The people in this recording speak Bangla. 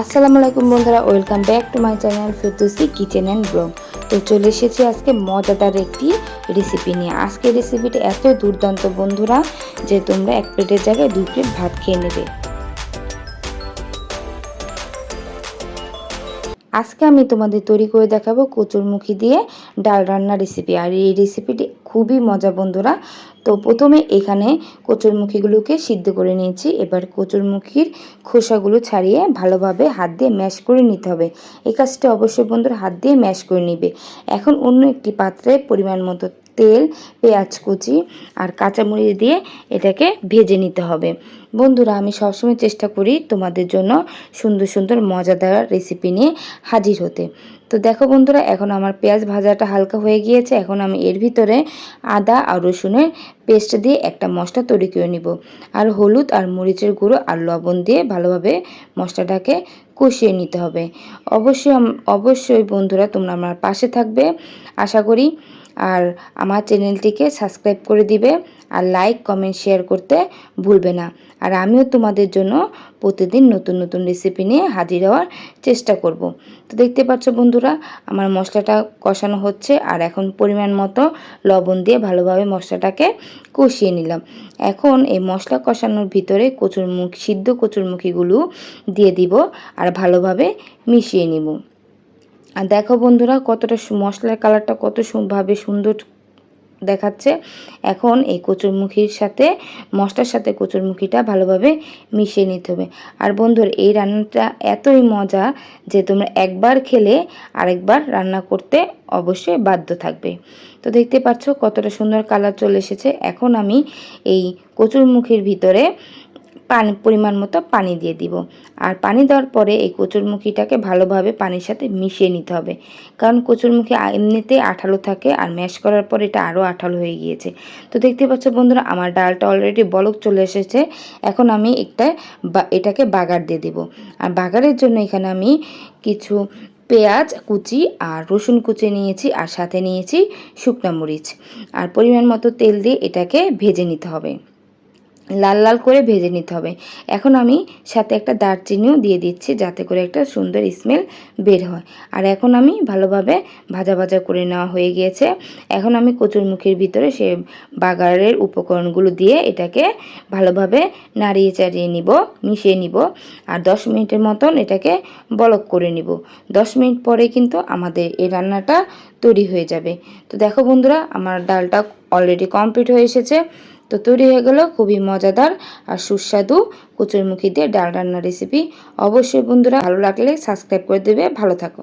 আসসালামু আলাইকুম বন্ধুরা, welcome back to my channel Ferdousi kitchen and blog তো চলে এসেছি আজকে মজাদার একটি রেসিপি নিয়ে। আজকে রেসিপিটা এত দুর্দান্ত বন্ধুরা যে তোমরা এক প্লেটের জায়গায় দুই প্লেট ভাত খেয়ে নেবে। আজকে আমি তোমাদের তৈরি করে দেখাবো কচুরমুখী দিয়ে ডাল রান্নার রেসিপি আর এই রেসিপিটি খুবই মজা বন্ধুরা। তো প্রথমে এখানে কচুরমুখীগুলোকে সিদ্ধ করে নিয়েছি। এবার কচুরমুখীর খোসাগুলো ছাড়িয়ে ভালোভাবে হাত দিয়ে ম্যাশ করে নিতে হবে। এই কাজটা অবশ্যই বন্ধুরা হাত দিয়ে ম্যাশ করে নিবে। এখন অন্য একটি পাত্রে পরিমাণ মতো তেল, পেঁয়াজ কুচি আর কাঁচামরিচ দিয়ে এটাকে ভেজে নিতে হবে। বন্ধুরা, আমি সবসময় চেষ্টা করি তোমাদের জন্য সুন্দর সুন্দর মজাদার রেসিপি নিয়ে হাজির হতে। তো দেখো বন্ধুরা, এখন আমার পেঁয়াজ ভাজাটা হালকা হয়ে গিয়েছে। এখন আমি এর ভিতরে আদা আর রসুনের পেস্ট দিয়ে একটা মশলা তৈরি করে নিব। আর হলুদ আর মরিচের গুঁড়ো আর লবণ দিয়ে ভালোভাবে মশলাটাকে কষিয়ে নিতে হবে। অবশ্যই অবশ্যই বন্ধুরা, তোমরা আমার পাশে থাকবে। আশা করি আর আমার চ্যানেলটিকে সাবস্ক্রাইব করে দিবে আর লাইক, কমেন্ট, শেয়ার করতে ভুলবে না। আর আমিও তোমাদের জন্য প্রতিদিন নতুন নতুন রেসিপি নিয়ে হাজির হওয়ার চেষ্টা করব। তো দেখতে পাচ্ছ বন্ধুরা, আমার মশলাটা কষানো হচ্ছে আর এখন পরিমাণ মতো লবণ দিয়ে ভালোভাবে মশলাটাকে কষিয়ে নিলাম। এখন এই মশলা কষানোর ভিতরে কচুরমুখ, সিদ্ধ কচুরমুখিগুলো দিয়ে দিব আর ভালোভাবে মিশিয়ে নিব। আর দেখো বন্ধুরা কতটা মশলার কালারটা কত ভাবে সুন্দর দেখাচ্ছে। এখন এই কচুরমুখির সাথে, মশলার সাথে কচুরমুখিটা ভালোভাবে মিশিয়ে নিতে হবে। আর বন্ধুর, এই রান্নাটা এতই মজা যে তোমরা একবার খেলে আরেকবার রান্না করতে অবশ্যই বাধ্য থাকবে। তো দেখতে পাচ্ছ কতটা সুন্দর কালার চলে এসেছে। এখন আমি এই কচুরমুখির ভিতরে পানি, পরিমাণ মতো পানি দিয়ে দিব। আর পানি দেওয়ার পরে এই কচুরমুখিটাকে ভালোভাবে পানির সাথে মিশিয়ে নিতে হবে। কারণ কচুরমুখী এমনিতেই আঠালো থাকে আর ম্যাশ করার পর এটা আরও আঠালো হয়ে গিয়েছে। তো দেখতে পাচ্ছ বন্ধুরা, আমার ডালটা অলরেডি বলক চলে এসেছে। এখন আমি একটা এটাকে বাগার দিয়ে দেব। আর বাগারের জন্য এখানে আমি কিছু পেঁয়াজ কুচি আর রসুন কুচি নিয়েছি আর সাথে নিয়েছি শুকনা মরিচ। আর পরিমাণ মতো তেল দিয়ে এটাকে ভেজে নিতে হবে। লাল লাল করে ভেজে নিতে হবে। এখন আমি সাথে একটা দারচিনিও দিয়ে দিচ্ছি যাতে করে একটা সুন্দর স্মেল বের হয়। আর এখন আমি ভালোভাবে ভাজা ভাজা করে নেওয়া হয়ে গিয়েছে। এখন আমি কচুরমুখীর ভিতরে সে বাগারের উপকরণগুলো দিয়ে এটাকে ভালোভাবে নাড়িয়ে চাড়িয়ে নিব, মিশিয়ে নিব আর দশ মিনিটের মতন এটাকে বলক করে নিব। দশ মিনিট পরে কিন্তু আমাদের এই রান্নাটা তৈরি হয়ে যাবে। তো দেখো বন্ধুরা, আমার ডালটা অলরেডি কমপ্লিট হয়ে এসেছে। তো তৈরি হয়ে গেল খুবই মজাদার আর সুস্বাদু কচুরমুখী দিয়ে ডাল রান্নার রেসিপি অবশ্যই বন্ধুরা ভালো লাগলে সাবস্ক্রাইব করে দেবে। ভালো থাকো।